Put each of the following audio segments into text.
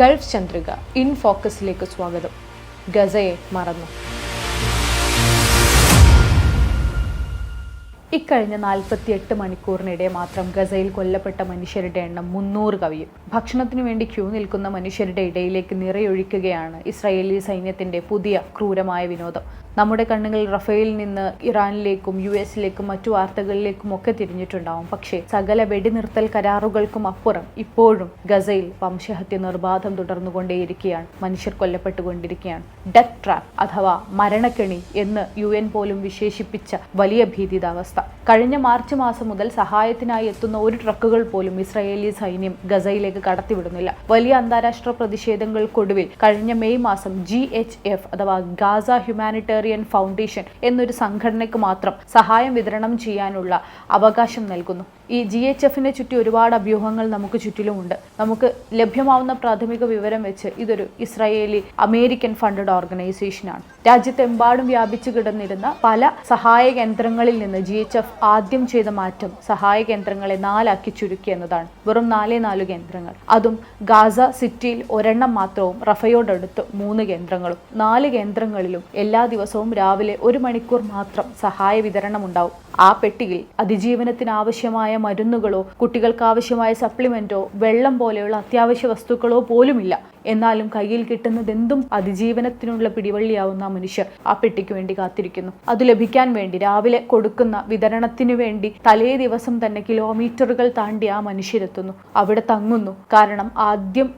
Gulf Chandrika in ഫോക്കസിലേക്ക് സ്വാഗതം. ഗസയെ മറന്നു. ഇക്കഴിഞ്ഞ നാൽപ്പത്തി എട്ട് മണിക്കൂറിനിടെ മാത്രം ഗസയിൽ കൊല്ലപ്പെട്ട മനുഷ്യരുടെ എണ്ണം മുന്നൂറ് കവിയും. ഭക്ഷണത്തിനു വേണ്ടി ക്യൂ നിൽക്കുന്ന മനുഷ്യരുടെ ഇടയിലേക്ക് നിറയൊഴിക്കുകയാണ് ഇസ്രായേലി സൈന്യത്തിന്റെ പുതിയ ക്രൂരമായ വിനോദം. നമ്മുടെ കണ്ണുകൾ റഫേലിൽ നിന്ന് ഇറാനിലേക്കും യു എസിലേക്കും മറ്റു വാർത്തകളിലേക്കും ഒക്കെ തിരിഞ്ഞിട്ടുണ്ടാവും. പക്ഷേ സകല വെടിനിർത്തൽ കരാറുകൾക്കും അപ്പുറം ഇപ്പോഴും ഗസയിൽ വംശഹത്യ നിർബാധം തുടർന്നുകൊണ്ടേയിരിക്കുകയാണ്. മനുഷ്യർ കൊല്ലപ്പെട്ടുകൊണ്ടിരിക്കുകയാണ്. ഡെത്ത് ട്രാപ്പ് അഥവാ മരണക്കെണി എന്ന് യു പോലും വിശേഷിപ്പിച്ച വലിയ ഭീതിതാവസ്ഥ കഴിഞ്ഞ മാർച്ച് മാസം മുതൽ സഹായത്തിനായി എത്തുന്ന ഒരു ട്രക്കുകൾ പോലും ഇസ്രായേലി സൈന്യം ഗസയിലേക്ക് കടത്തിവിടുന്നില്ല. വലിയ അന്താരാഷ്ട്ര പ്രതിഷേധങ്ങൾക്കൊടുവിൽ കഴിഞ്ഞ മെയ് മാസം ജി എച്ച് എഫ് അഥവാ ഗാസ ഹ്യൂമാനിറ്റേറിയൻ ഫൗണ്ടേഷൻ എന്നൊരു സംഘടനയ്ക്ക് മാത്രം സഹായം വിതരണം ചെയ്യാനുള്ള അവകാശം നൽകുന്നു. ഈ ജി എച്ച് എഫിനെ ചുറ്റി ഒരുപാട് അഭ്യൂഹങ്ങൾ നമുക്ക് ചുറ്റിലുമുണ്ട്. നമുക്ക് ലഭ്യമാവുന്ന പ്രാഥമിക വിവരം വെച്ച് ഇതൊരു ഇസ്രായേലി അമേരിക്കൻ ഫണ്ടഡ് ഓർഗനൈസേഷനാണ് രാജ്യത്തെമ്പാടും വ്യാപിച്ചു കിടന്നിരുന്ന പല സഹായ കേന്ദ്രങ്ങളിൽ നിന്ന് ജി എച്ച് എഫ് ആദ്യം ചെയ്ത മാറ്റം സഹായ കേന്ദ്രങ്ങളെ നാലാക്കി ചുരുക്കി എന്നതാണ്. വെറും നാലേ നാല് കേന്ദ്രങ്ങൾ. അതും ഗാസ സിറ്റിയിൽ ഒരെണ്ണം മാത്രവും റഫയോടടുത്ത് മൂന്ന് കേന്ദ്രങ്ങളും. നാല് കേന്ദ്രങ്ങളിലും എല്ലാ ദിവസവും രാവിലെ ഒരു മണിക്കൂർ മാത്രം സഹായ വിതരണം ഉണ്ടാവും ആ പെട്ടിയിൽ അതിജീവനത്തിനാവശ്യമായ മരുന്നുകളോ കുട്ടികൾക്ക് ആവശ്യമായ സപ്ലിമെന്റോ വെള്ളം പോലെയുള്ള അത്യാവശ്യ വസ്തുക്കളോ പോലുമില്ല. എന്നാലും കയ്യിൽ കിട്ടുന്നത് എന്തും അതിജീവനത്തിനുള്ള പിടിവള്ളിയാവുന്ന മനുഷ്യർ ആ പെട്ടിക്ക് വേണ്ടി കാത്തിരിക്കുന്നു. അത് ലഭിക്കാൻ വേണ്ടി രാവിലെ കൊടുക്കുന്ന വിതരണത്തിനു വേണ്ടി തലേ ദിവസം തന്നെ കിലോമീറ്ററുകൾ താണ്ടി ആ മനുഷ്യരെത്തുന്നു അവിടെ തങ്ങുന്നു. കാരണം ആദ്യം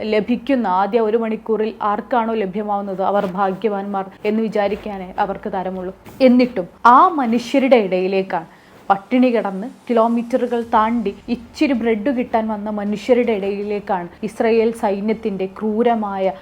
ലഭിക്കുന്ന ആദ്യ ഒരു മണിക്കൂറിൽ ആർക്കാണോ ലഭ്യമാവുന്നത്? അവർ ഭാഗ്യവാന്മാർ എന്ന് വിചാരിക്കാനേ അവർക്ക് തരമുള്ളൂ. എന്നിട്ടും ആ മനുഷ്യരുടെ ഇടയിലേക്കാണ്. പട്ടിണി കിടന്ന് കിലോമീറ്ററുകൾ താണ്ടി ഇച്ചിരി ബ്രെഡ് കിട്ടാൻ വന്ന മനുഷ്യരുടെ ഇടയിലേക്കാണ് ഇസ്രയേൽ സൈന്യത്തിന്റെ ക്രൂരമായ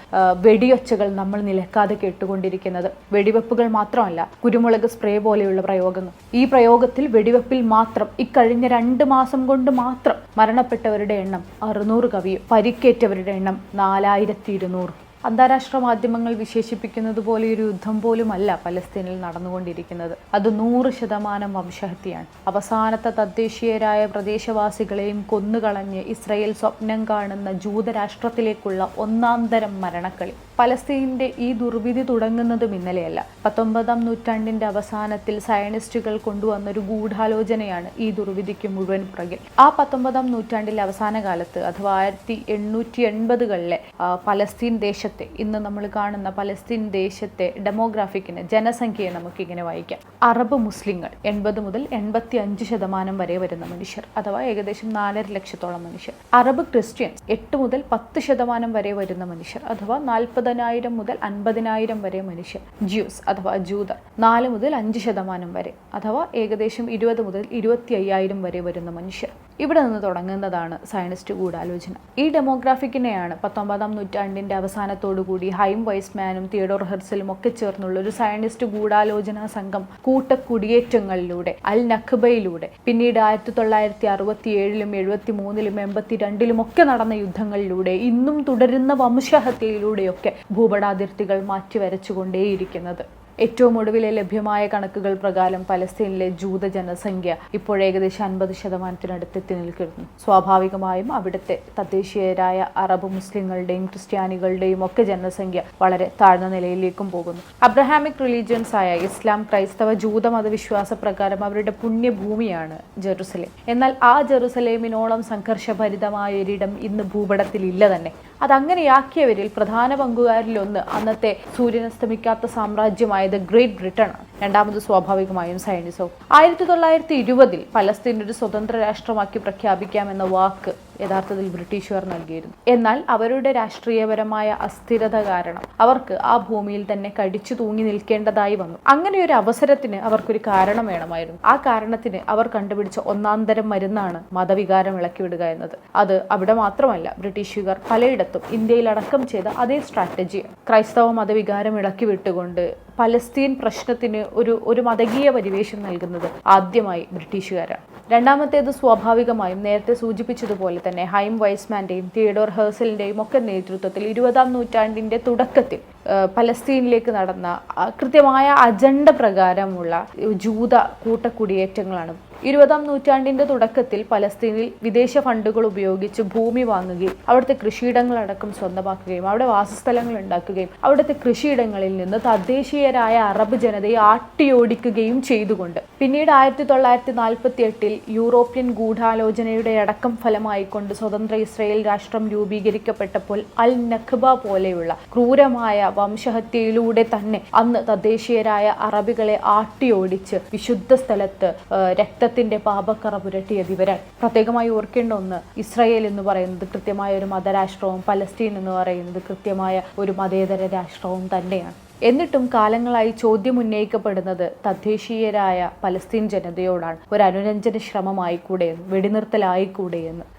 വെടിയൊച്ചകൾ നമ്മൾ നിലക്കാതെ കേട്ടുകൊണ്ടിരിക്കുന്നത്. വെടിവെപ്പുകൾ മാത്രമല്ല കുരുമുളക് സ്പ്രേ പോലെയുള്ള പ്രയോഗങ്ങൾ. ഈ പ്രയോഗത്തിൽ വെടിവെപ്പിൽ മാത്രം ഇക്കഴിഞ്ഞ രണ്ട് മാസം കൊണ്ട് മാത്രം മരണപ്പെട്ടവരുടെ എണ്ണം അറുന്നൂറ് കവിയും പരിക്കേറ്റവരുടെ എണ്ണം നാലായിരത്തി ഇരുന്നൂറ്. അന്താരാഷ്ട്ര മാധ്യമങ്ങൾ വിശേഷിപ്പിക്കുന്നത് പോലെ ഒരു യുദ്ധം പോലുമല്ല പലസ്തീനിൽ നടന്നുകൊണ്ടിരിക്കുന്നത്. അത് നൂറ് ശതമാനം വംശഹത്യയാണ്. അവസാനത്തെ തദ്ദേശീയരായ പ്രദേശവാസികളെയും കൊന്നുകളഞ്ഞ് ഇസ്രയേൽ സ്വപ്നം കാണുന്ന ജൂതരാഷ്ട്രത്തിലേക്കുള്ള ഒന്നാം തരം മരണക്കളി. പലസ്തീനിന്റെ ഈ ദുർവിധി തുടങ്ങുന്നതും ഇന്നലെയല്ല. പത്തൊമ്പതാം നൂറ്റാണ്ടിന്റെ അവസാനത്തിൽ സയനിസ്റ്റുകൾ കൊണ്ടുവന്ന ഒരു ഗൂഢാലോചനയാണ് ഈ ദുർവിധിക്ക് മുഴുവൻ പുറകിൽ. ആ പത്തൊമ്പതാം നൂറ്റാണ്ടിലെ അവസാന കാലത്ത് അഥവാ ആയിരത്തി എണ്ണൂറ്റി എൺപതുകളിലെ പലസ്തീൻ ദേശത്തെ ഇന്ന് നമ്മൾ കാണുന്ന പലസ്തീൻ ദേശത്തെ ഡെമോഗ്രാഫിക്കിന് ജനസംഖ്യയെ നമുക്കിങ്ങനെ വായിക്കാം. അറബ് മുസ്ലിങ്ങൾ എൺപത് മുതൽ എൺപത്തി അഞ്ച് ശതമാനം വരെ വരുന്ന മനുഷ്യർ അഥവാ ഏകദേശം നാലര ലക്ഷത്തോളം മനുഷ്യർ. അറബ് ക്രിസ്ത്യൻസ് എട്ട് മുതൽ പത്ത് ശതമാനം വരെ വരുന്ന മനുഷ്യർ അഥവാ നാൽപ്പതിനായിരം മുതൽ അൻപതിനായിരം വരെ മനുഷ്യർ. ജ്യൂസ് അഥവാ ജൂതർ നാല് മുതൽ അഞ്ച് ശതമാനം വരെ അഥവാ ഏകദേശം ഇരുപത് മുതൽ ഇരുപത്തി അയ്യായിരം വരെ വരുന്ന മനുഷ്യർ. ഇവിടെ നിന്ന് തുടങ്ങുന്നതാണ് സയനിസ്റ്റ് ഗൂഢാലോചന. ഈ ഡെമോഗ്രാഫിക്കിനെയാണ് പത്തൊമ്പതാം നൂറ്റാണ്ടിന്റെ അവസാനത്തോടുകൂടി ഹൈം വൈസ്മാനും തിയഡോർ ഹെർസലും ഒക്കെ ചേർന്നുള്ള ഒരു സയന്റിസ്റ്റ് ഗൂഢാലോചനാ സംഘം കൂട്ടക്കുടിയേറ്റങ്ങളിലൂടെ അൽ നഖബയിലൂടെ പിന്നീട് ആയിരത്തി തൊള്ളായിരത്തി അറുപത്തി ഏഴിലും എഴുപത്തി മൂന്നിലും എൺപത്തി രണ്ടിലും ഒക്കെ നടന്ന യുദ്ധങ്ങളിലൂടെ ഇന്നും തുടരുന്ന വംശഹത്യയിലൂടെയൊക്കെ ഭൂപടാതിർത്തികൾ മാറ്റി വരച്ചുകൊണ്ടേയിരിക്കുന്നത് ഏറ്റവും ഒടുവിലെ ലഭ്യമായ കണക്കുകൾ പ്രകാരം പലസ്തീനിലെ ജൂത ജനസംഖ്യ ഇപ്പോൾ ഏകദേശം അൻപത് ശതമാനത്തിനടുത്ത് എത്തി നിൽക്കുന്നു. സ്വാഭാവികമായും അവിടുത്തെ തദ്ദേശീയരായ അറബ് മുസ്ലിങ്ങളുടെയും ക്രിസ്ത്യാനികളുടെയും ഒക്കെ ജനസംഖ്യ വളരെ താഴ്ന്ന നിലയിലേക്കും പോകുന്നു. അബ്രഹാമിക് റിലീജിയൻസ് ആയ ഇസ്ലാം ക്രൈസ്തവ ജൂത മതവിശ്വാസ പ്രകാരം അവരുടെ പുണ്യഭൂമിയാണ് ജെറുസലേം. എന്നാൽ ആ ജെറുസലേമിനോളം സംഘർഷഭരിതമായ ഒരിടം ഇന്ന് ഭൂപടത്തിൽ ഇല്ല തന്നെ. അതങ്ങനെയാക്കിയവരിൽ പ്രധാന പങ്കുകാരിലൊന്ന് അന്നത്തെ സൂര്യനസ്തമിക്കാത്ത സാമ്രാജ്യമായ ദ ഗ്രേറ്റ് ബ്രിട്ടൻ രണ്ടാമത് സ്വാഭാവികമായും സൈനിസവും. ആയിരത്തി തൊള്ളായിരത്തി ഇരുപതിൽ പലസ്തീൻ ഒരു സ്വതന്ത്ര രാഷ്ട്രമാക്കി പ്രഖ്യാപിക്കാമെന്ന വാക്ക് യഥാർത്ഥത്തിൽ ബ്രിട്ടീഷുകാർ നൽകിയിരുന്നു. എന്നാൽ അവരുടെ രാഷ്ട്രീയപരമായ അസ്ഥിരത കാരണം അവർക്ക് ആ ഭൂമിയിൽ തന്നെ കടിച്ചു തൂങ്ങി നിൽക്കേണ്ടതായി വന്നു. അങ്ങനെ ഒരു അവസരത്തിന് അവർക്കൊരു കാരണം വേണമായിരുന്നു. ആ കാരണത്തിന് അവർ കണ്ടുപിടിച്ച ഒന്നാന്തരം മരുന്നാണ് മതവികാരം ഇളക്കിവിടുക എന്നത്. അത് അവിടെ മാത്രമല്ല ബ്രിട്ടീഷുകാർ പലയിടത്തും ഇന്ത്യയിൽ അടക്കം ചെയ്ത അതേ സ്ട്രാറ്റജിയാണ് ക്രൈസ്തവ മതവികാരം ഇളക്കി വിട്ടുകൊണ്ട് പലസ്തീൻ പ്രശ്നത്തിന് ഒരു ഒരു മതകീയ പരിവേഷം നൽകുന്നത് ആദ്യമായി ബ്രിട്ടീഷുകാരാണ്. രണ്ടാമത്തേത് സ്വാഭാവികമായും നേരത്തെ സൂചിപ്പിച്ചതുപോലെ തന്നെ ഹൈം വൈസ്മാന്റെയും തിയഡോർ ഹേഴ്സലിന്റെയും ഒക്കെ നേതൃത്വത്തിൽ ഇരുപതാം നൂറ്റാണ്ടിന്റെ തുടക്കത്തിൽ പലസ്തീനിലേക്ക് നടന്ന കൃത്യമായ അജണ്ട പ്രകാരമുള്ള ജൂത കൂട്ടക്കുടിയേറ്റങ്ങളാണ് ഇരുപതാം നൂറ്റാണ്ടിന്റെ തുടക്കത്തിൽ പലസ്തീനിൽ വിദേശ ഫണ്ടുകൾ ഉപയോഗിച്ച് ഭൂമി വാങ്ങുകയും അവിടുത്തെ കൃഷിയിടങ്ങളടക്കം സ്വന്തമാക്കുകയും അവിടെ വാസസ്ഥലങ്ങൾ ഉണ്ടാക്കുകയും അവിടുത്തെ കൃഷിയിടങ്ങളിൽ നിന്ന് തദ്ദേശീയരായ അറബ് ജനതയെ ആട്ടിയോടിക്കുകയും ചെയ്തുകൊണ്ട് പിന്നീട് ആയിരത്തി തൊള്ളായിരത്തി നാൽപ്പത്തി എട്ടിൽ യൂറോപ്യൻ ഗൂഢാലോചനയുടെ അടക്കം ഫലമായിക്കൊണ്ട് സ്വതന്ത്ര ഇസ്രയേൽ രാഷ്ട്രം രൂപീകരിക്കപ്പെട്ടപ്പോൾ അൽ നഖ്ബ പോലെയുള്ള ക്രൂരമായ വംശഹത്യയിലൂടെ തന്നെ അന്ന് തദ്ദേശീയരായ അറബികളെ ആട്ടിയോടിച്ച് വിശുദ്ധ സ്ഥലത്ത് ആ, രക്തത്തിന്റെ പാപക്കറ പുരട്ടിയത് ഇവരാണ് പ്രത്യേകമായി ഓർക്കേണ്ട ഒന്ന് ഇസ്രായേൽ എന്ന് പറയുന്നത് കൃത്യമായ ഒരു മതരാഷ്ട്രവും പലസ്തീൻ എന്ന് പറയുന്നത് കൃത്യമായ ഒരു മതേതര രാഷ്ട്രവും തന്നെയാണ്. എന്നിട്ടും കാലങ്ങളായി ചോദ്യം ഉന്നയിക്കപ്പെടുന്നത് തദ്ദേശീയരായ പലസ്തീൻ ജനതയോടാണ്. ഒരു അനുരഞ്ജന ശ്രമമായി കൂടെയെന്ന് വെടിനിർത്തലായി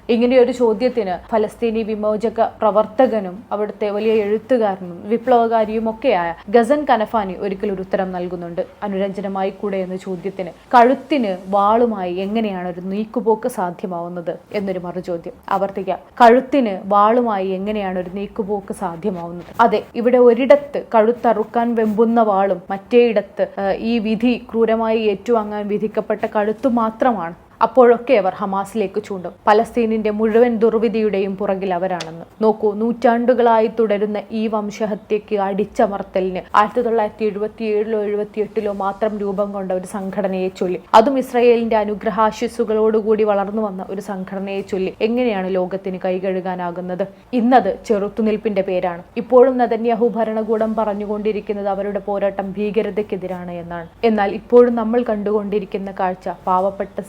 ഇങ്ങനെയൊരു ചോദ്യത്തിന് ഫലസ്തീനി വിമോചക പ്രവർത്തകനും അവിടുത്തെ വലിയ എഴുത്തുകാരനും വിപ്ലവകാരിയും ഒക്കെയായ ഗസൻ കനഫാനി ഒരിക്കൽ ഒരു ഉത്തരം നൽകുന്നുണ്ട്. അനുരഞ്ജനമായി കൂടെ എന്ന ചോദ്യത്തിന് കഴുത്തിന് വാളുമായി എങ്ങനെയാണ് ഒരു നീക്കുപോക്ക് സാധ്യമാവുന്നത് എന്നൊരു മറുചോദ്യം. ആവർത്തിക്കാം. കഴുത്തിന് വാളുമായി എങ്ങനെയാണ് ഒരു നീക്കുപോക്ക് സാധ്യമാവുന്നത്? അതെ ഇവിടെ ഒരിടത്ത് കഴുത്തറുക്കാൻ വെമ്പുന്ന വാളും മറ്റേയിടത്ത് ഈ വിധി ക്രൂരമായി ഏറ്റുവാങ്ങാൻ വിധിക്കപ്പെട്ട കഴുത്തു മാത്രമാണ്. അപ്പോഴൊക്കെ അവർ ഹമാസിലേക്ക് ചൂണ്ടും. പലസ്തീനിന്റെ മുഴുവൻ ദുർവിധിയുടെയും പുറകിൽ അവരാണെന്ന്. നോക്കൂ നൂറ്റാണ്ടുകളായി തുടരുന്ന ഈ വംശഹത്യക്ക് അടിച്ചമർത്തലിന് ആയിരത്തി തൊള്ളായിരത്തി എഴുപത്തി ഏഴിലോ എഴുപത്തി എട്ടിലോ മാത്രം രൂപം കൊണ്ട ഒരു സംഘടനയെ ചൊല്ലി. അതും ഇസ്രയേലിന്റെ അനുഗ്രഹാശിസ്സുകളോടുകൂടി വളർന്നു വന്ന ഒരു സംഘടനയെ ചൊല്ലി. എങ്ങനെയാണ് ലോകത്തിന് കൈകഴുകാനാകുന്നത്? ഇന്നത് ചെറുത്തുനിൽപ്പിന്റെ പേരാണ്. ഇപ്പോഴും നദന്യാഹു ഭരണകൂടം പറഞ്ഞുകൊണ്ടിരിക്കുന്നത് അവരുടെ പോരാട്ടം ഭീകരതയ്ക്കെതിരാണ് എന്നാണ്. എന്നാൽ ഇപ്പോഴും നമ്മൾ കണ്ടുകൊണ്ടിരിക്കുന്ന കാഴ്ച പാവപ്പെട്ട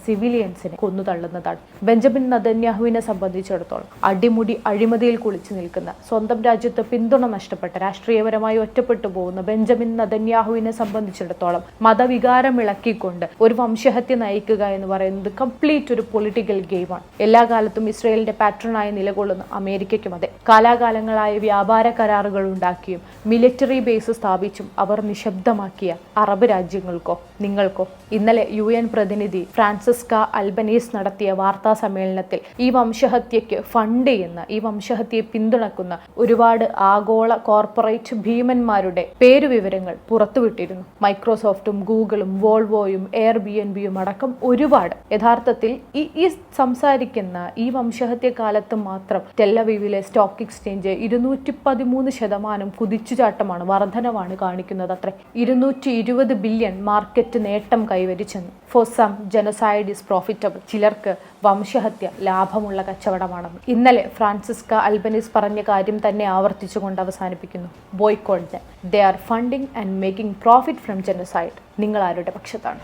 സിവിലിയൻസിനെ കൊന്നു തള്ളുന്നതാണ്. ബെഞ്ചമിൻ നദന്യാഹുവിനെ സംബന്ധിച്ചിടത്തോളം അടിമുടി അഴിമതിയിൽ കുളിച്ചു നിൽക്കുന്ന സ്വന്തം രാജ്യത്ത് പിന്തുണ നഷ്ടപ്പെട്ട രാഷ്ട്രീയപരമായി ഒറ്റപ്പെട്ടു പോകുന്ന ബെഞ്ചമിൻ നദന്യാഹുവിനെ സംബന്ധിച്ചിടത്തോളം മതവികാരം ഇളക്കിക്കൊണ്ട് ഒരു വംശഹത്യ നയിക്കുക എന്ന് പറയുന്നത് കംപ്ലീറ്റ് ഒരു പൊളിറ്റിക്കൽ ഗെയിമാണ് എല്ലാ കാലത്തും ഇസ്രയേലിന്റെ പാറ്റേണായി നിലകൊള്ളുന്ന അമേരിക്കയ്ക്കും അതെ. കാലാകാലങ്ങളായ വ്യാപാര കരാറുകൾ ഉണ്ടാക്കിയും മിലിറ്ററി ബേസ് സ്ഥാപിച്ചും അവർ നിശബ്ദമാക്കിയ അറബ് രാജ്യങ്ങൾക്കോ നിങ്ങൾക്കോ ഇന്നലെ യു എൻ പ്രതിനിധി ഫ്രാൻസിസ്ക അൽബനീസ് നടത്തിയ വാർത്താ സമ്മേളനത്തിൽ ഈ വംശഹത്യയ്ക്ക് ഫണ്ട് ചെയ്യുന്ന ഈ വംശഹത്യയെ പിന്തുണക്കുന്ന ഒരുപാട് ആഗോള കോർപ്പറേറ്റ് ഭീമന്മാരുടെ പേരുവിവരങ്ങൾ പുറത്തുവിട്ടിരുന്നു. മൈക്രോസോഫ്റ്റും ഗൂഗിളും വോൾവോയും എയർ ബി എൻ ബിയും അടക്കം ഒരുപാട്. യഥാർത്ഥത്തിൽ ഈ ഈ സംസാരിക്കുന്ന ഈ വംശഹത്യ കാലത്ത് മാത്രം ടെല്ലവീവിലെ സ്റ്റോക്ക് എക്സ്ചേഞ്ച് ഇരുന്നൂറ്റി പതിമൂന്ന് ശതമാനം കുതിച്ചുചാട്ടമാണ് വർധനവാണ് കാണിക്കുന്നത് അത്ര. ഇരുന്നൂറ്റി ഇരുപത് ബില്യൺ മാർക്കറ്റ് നേട്ടം കൈവരിച്ചെന്ന്. For some genocide is profitable ചിലർക്ക് വംശഹത്യ ലാഭമുള്ള കച്ചവടമാണെന്ന്. ഇന്നലെ ഫ്രാൻസിസ്ക അൽബനീസ് പറഞ്ഞ കാര്യം തന്നെ ആവർത്തിച്ചുകൊണ്ട് അവസാനിപ്പിക്കുന്നു. Boycott they are funding and making profit from genocide നിങ്ങൾ ആരുടെ പക്ഷത്താണ്.